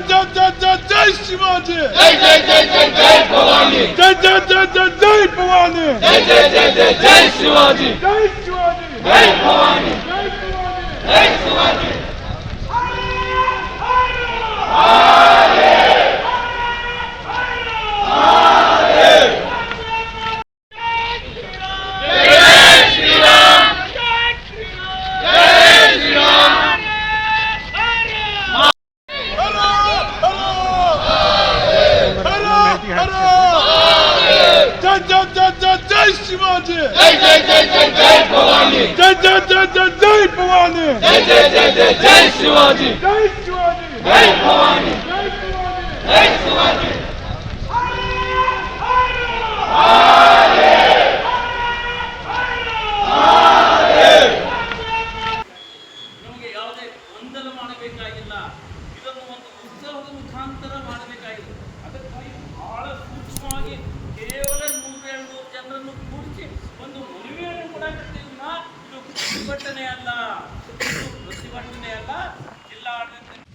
জয় জয় জয় জয় জয় শিবাজি জয় জয় জয় জয় জয় ভবানী জয় জয় জয় জয় জয় ভবানী জয় জয় জয় জয় জয় শিবাজি জয় শিবাজি জয় Bhabani Jai Jai Jai Jai Jai Shivaji! Jai Jai Jai Jai Jai Bhavani! Jai Jai Jai Jai Jai Bhavani! Jai Jai Jai Jai Jai Shivaji! Jai Shivaji! Jai Bhavani! ಯಾವುದೇ ಗೊಂದಲ ಮಾಡಬೇಕಾಗಿಲ್ಲ ಇದನ್ನು ಒಂದು ಉತ್ಸವದ ಮುಖಾಂತರ ಮಾಡಬೇಕು ಒಂದು ಮದುವೆಯನ್ನು ಕೂಡ ಕಟ್ಟಿದ್ನ ಇದು ಪ್ರತಿಭಟನೆ ಅಲ್ಲ. ಇದು ಪ್ರತಿಭಟನೆ ಅಲ್ಲ. ಜಿಲ್ಲಾಡಳಿತ